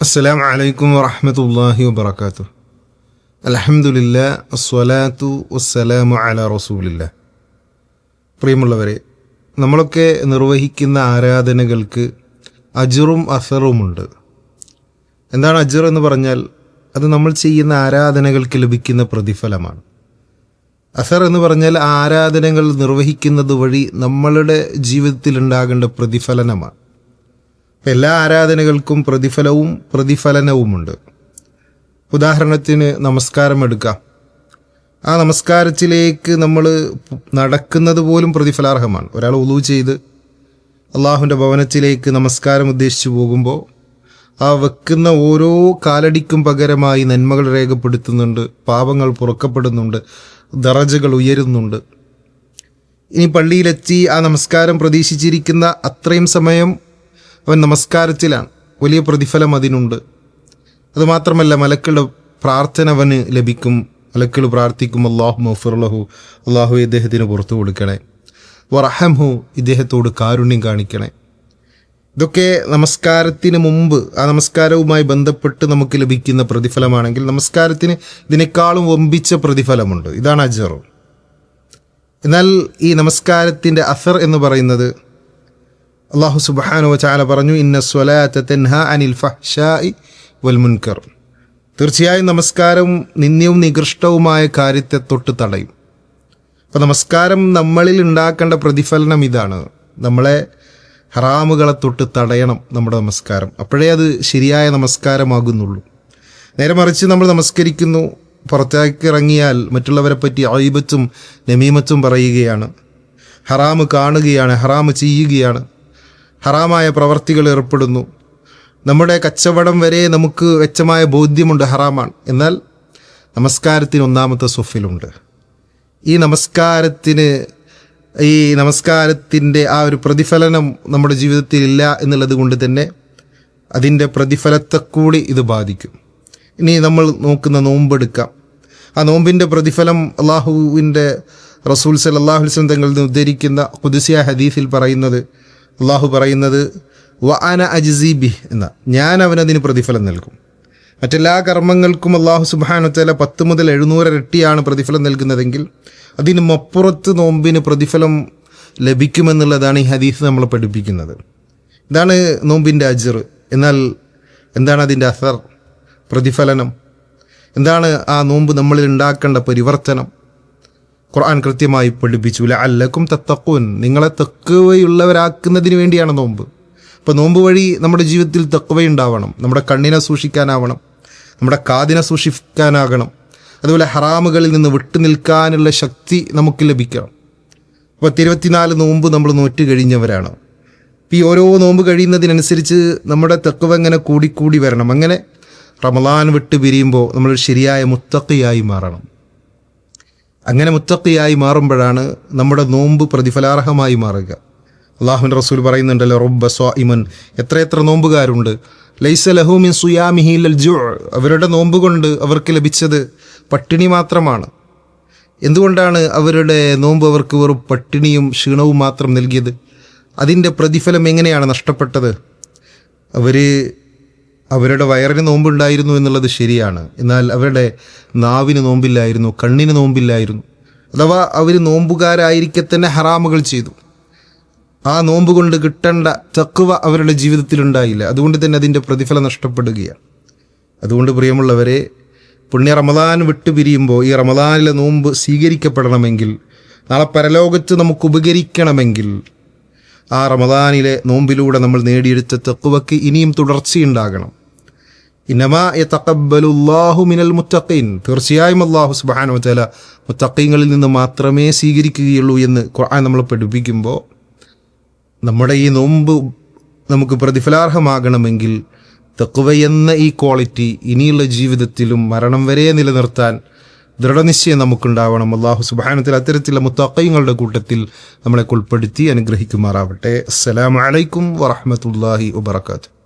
അസ്സലാം വലൈക്കും വറഹമത്തല്ലാഹി വബർക്കാത്തു അലഹമുല്ല അസ്വലാത്തു വസ്സലാമു അല റസൂലില്ല. പ്രിയമുള്ളവരെ നമ്മളൊക്കെ നിർവഹിക്കുന്ന ആരാധനകൾക്ക് അജറും അസറുമുണ്ട്. എന്താണ് അജർ എന്ന് പറഞ്ഞാൽ? അത് നമ്മൾ ചെയ്യുന്ന ആരാധനകൾക്ക് ലഭിക്കുന്ന പ്രതിഫലമാണ്. അസർ എന്ന് പറഞ്ഞാൽ ആരാധനകൾ നിർവഹിക്കുന്നത് വഴി നമ്മളുടെ ജീവിതത്തിൽ ഉണ്ടാകേണ്ട പ്രതിഫലനമാണ്. എല്ലാ ആരാധനകൾക്കും പ്രതിഫലവും പ്രതിഫലനവുമുണ്ട്. ഉദാഹരണത്തിന് നമസ്കാരം എടുക്കാം ആ നമസ്കാരത്തിലേക്ക് നമ്മൾ നടക്കുന്നത് പോലും പ്രതിഫലാർഹമാണ്. ഒരാൾ ഉളു ചെയ്ത് അള്ളാഹുവിന്റെ ഭവനത്തിലേക്ക് നമസ്കാരം ഉദ്ദേശിച്ച് പോകുമ്പോൾ ആ വെക്കുന്ന ഓരോ കാലടിക്കും പകരമായി നന്മകൾ രേഖപ്പെടുത്തുന്നുണ്ട് പാപങ്ങൾ പുറക്കപ്പെടുന്നുണ്ട് ദറജകൾ ഉയരുന്നുണ്ട്. ഇനി പള്ളിയിലെത്തി ആ നമസ്കാരം പ്രതീക്ഷിച്ചിരിക്കുന്ന അത്രയും സമയം അവൻ നമസ്കാരത്തിലാണ്. വലിയ പ്രതിഫലം അതിനുണ്ട്. അതുമാത്രമല്ല മലക്കളുടെ പ്രാർത്ഥന അവന് ലഭിക്കും. മലക്കൾ പ്രാർത്ഥിക്കും അള്ളാഹു മഫുർലഹു അള്ളാഹു ഇദ്ദേഹത്തിന് പുറത്തു കൊടുക്കണേ. വറഹംഹു ഇദ്ദേഹത്തോട് കാരുണ്യം കാണിക്കണേ. ഇതൊക്കെ നമസ്കാരത്തിന് മുമ്പ് ആ നമസ്കാരവുമായി ബന്ധപ്പെട്ട് നമുക്ക് ലഭിക്കുന്ന പ്രതിഫലമാണെങ്കിൽ നമസ്കാരത്തിന് ഇതിനേക്കാളും വമ്പിച്ച പ്രതിഫലമുണ്ട്. ഇതാണ് അജറു. എന്നാൽ ഈ നമസ്കാരത്തിന്റെ അസർ എന്ന് പറയുന്നത് അള്ളാഹു സുബാനു ചാല പറഞ്ഞു ഇന്ന സ്വലാത്ത അനിൽ വൽ മുൻകർ. തീർച്ചയായും നമസ്കാരം നിന്ദ്യവും നികൃഷ്ടവുമായ കാര്യത്തെ തൊട്ട് തടയും. അപ്പോൾ നമസ്കാരം നമ്മളിൽ ഉണ്ടാക്കേണ്ട പ്രതിഫലനം ഇതാണ്. നമ്മളെ ഹറാമുകളെ തൊട്ട് തടയണം നമ്മുടെ നമസ്കാരം. അപ്പോഴേ അത് ശരിയായ നമസ്കാരമാകുന്നുള്ളൂ. നേരെ മറിച്ച് നമ്മൾ നമസ്കരിക്കുന്നു പുറത്തേക്ക് ഇറങ്ങിയാൽ മറ്റുള്ളവരെ പറ്റി അയിബത്തും നമീമത്തും പറയുകയാണ്. ഹറാമ് കാണുകയാണ് ഹറാമ് ചെയ്യുകയാണ്. ഹറാമായ പ്രവർത്തികൾ ഏർപ്പെടുന്നു. നമ്മുടെ കച്ചവടം വരെ നമുക്ക് വ്യക്തമായ ബോധ്യമുണ്ട് ഹറാമാണ്. എന്നാൽ നമസ്കാരത്തിന് ഒന്നാമത്തെ സൊഫിലുണ്ട്. ഈ നമസ്കാരത്തിന് ഈ നമസ്കാരത്തിന്റെ ആ ഒരു പ്രതിഫലനം നമ്മുടെ ജീവിതത്തിൽ ഇല്ല എന്നുള്ളത് കൊണ്ട് തന്നെ അതിന്റെ പ്രതിഫലത്തെ കൂടി ഇത് ബാധിക്കും. ഇനി നമ്മൾ നോക്കുന്ന നോമ്പെടുക്കാം ആ നോമ്പിന്റെ പ്രതിഫലം അള്ളാഹുവിന്റെ റസൂൽ സലാഹു വസ്ലം തങ്ങളിൽ നിന്ന് ഉദ്ധരിക്കുന്ന കുതിസിയ ഹദീഫിൽ പറയുന്നത് അള്ളാഹു പറയുന്നത് വ അന അജ്സീബി എന്ന ഞാൻ അവനതിന് പ്രതിഫലം നൽകും. മറ്റെല്ലാ കർമ്മങ്ങൾക്കും അള്ളാഹു സുബാനുത്തല പത്ത് മുതൽ എഴുന്നൂറ് ഇരട്ടിയാണ് പ്രതിഫലം നൽകുന്നതെങ്കിൽ അതിന് മപ്പുറത്ത് നോമ്പിന് പ്രതിഫലം ലഭിക്കുമെന്നുള്ളതാണ് ഈ ഹദീസ് നമ്മൾ പഠിപ്പിക്കുന്നത്. ഇതാണ് നോമ്പിന്റെ അജർ. എന്നാൽ എന്താണ് അതിന്റെ അസർ? പ്രതിഫലനം. എന്താണ് ആ നോമ്പ് നമ്മളിൽ ഉണ്ടാക്കേണ്ട പരിവർത്തനം? ഖുർആൻ കൃത്യമായി പഠിപ്പിച്ചു. അല്ലക്കും തത്തക്കൂൻ നിങ്ങളെ തെക്കുവയുള്ളവരാക്കുന്നതിന് വേണ്ടിയാണ് നോമ്പ്. അപ്പോൾ നോമ്പ് വഴി നമ്മുടെ ജീവിതത്തിൽ തെക്കുവയുണ്ടാവണം നമ്മുടെ കണ്ണിനെ സൂക്ഷിക്കാനാവണം. നമ്മുടെ കാതിനെ സൂക്ഷിക്കാനാകണം. അതുപോലെ ഹറാമുകളിൽ നിന്ന് വിട്ടുനിൽക്കാനുള്ള ശക്തി നമുക്ക് ലഭിക്കണം. അപ്പോൾ തിരുവത്തിനാല് നോമ്പ് നമ്മൾ നോറ്റ് കഴിഞ്ഞവരാണ്. ഈ ഓരോ നോമ്പ് കഴിയുന്നതിനനുസരിച്ച് നമ്മുടെ തെക്കുവ ഇങ്ങനെ കൂടിക്കൂടി വരണം. അങ്ങനെ റമദാൻ വിട്ട് പിരിയുമ്പോൾ നമ്മൾ ശരിയായ മുത്തക്കയായി മാറണം. അങ്ങനെ മുത്തക്കിയായി മാറുമ്പോഴാണ് നമ്മുടെ നോമ്പ് പ്രതിഫലാർഹമായി മാറുക. അള്ളാഹുൻ റസൂൽ പറയുന്നുണ്ടല്ലോ റബ്ബ എത്ര എത്ര നോമ്പുകാരുണ്ട്. ലൈസ ലഹൂമിൻ സുയാമിഹി ലൽ ജു അവരുടെ നോമ്പ് കൊണ്ട് അവർക്ക് ലഭിച്ചത് പട്ടിണി മാത്രമാണ്. എന്തുകൊണ്ടാണ് അവരുടെ നോമ്പ് അവർക്ക് വെറും പട്ടിണിയും ക്ഷീണവും മാത്രം നൽകിയത്? അതിന്റെ പ്രതിഫലം എങ്ങനെയാണ് നഷ്ടപ്പെട്ടത്? അവർ അവരുടെ വയറിന് നോമ്പുണ്ടായിരുന്നു എന്നുള്ളത് ശരിയാണ്. എന്നാൽ അവരുടെ നാവിന് നോമ്പില്ലായിരുന്നു കണ്ണിന് നോമ്പില്ലായിരുന്നു. അഥവാ അവർ നോമ്പുകാരായിരിക്കെ തന്നെ ഹറാമുകൾ ചെയ്തു. ആ നോമ്പ് കൊണ്ട് കിട്ടേണ്ട തക്കുവ അവരുടെ ജീവിതത്തിലുണ്ടായില്ല. അതുകൊണ്ട് തന്നെ അതിന്റെ പ്രതിഫലം നഷ്ടപ്പെടുകയാണ്. അതുകൊണ്ട് പ്രിയമുള്ളവരെ പുണ്യ റമദാൻ വിട്ടുപിരിയുമ്പോൾ ഈ റമദാനിലെ നോമ്പ് സ്വീകരിക്കപ്പെടണമെങ്കിൽ നാളെ പരലോകത്ത് നമുക്ക് ഉപകരിക്കണമെങ്കിൽ ആ റമദാനിലെ നോമ്പിലൂടെ നമ്മൾ നേടിയെടുത്ത തക്കുവയ്ക്ക് ഇനിയും തുടർച്ചയുണ്ടാകണം. തക്കബലുല്ലാഹു മിനൽ മുത്തഖീൻ. തീർച്ചയായും അള്ളാഹു സുബാന വച്ചാല മുത്തഖീങ്ങളിൽ നിന്ന് മാത്രമേ സ്വീകരിക്കുകയുള്ളൂ എന്ന് ഖുർആൻ നമ്മൾ പഠിപ്പിക്കുമ്പോൾ നമ്മുടെ ഈ നോമ്പ് നമുക്ക് പ്രതിഫലാർഹമാകണമെങ്കിൽ തെക്കുവയെന്ന ഈ ക്വാളിറ്റി ഇനിയുള്ള ജീവിതത്തിലും മരണം വരെ നിലനിർത്താൻ ദൃഢനിശ്ചയം നമുക്കുണ്ടാവണം. അള്ളാഹു സുബാനത്തിൽ അത്തരത്തിലുള്ള മുത്തക്കയങ്ങളുടെ കൂട്ടത്തിൽ നമ്മളെ ഉൾപ്പെടുത്തി അനുഗ്രഹിക്കുമാറാവട്ടെ. അസ്സലാമലൈക്കും വറഹമത്തല്ലാഹി വബർക്കാത്തു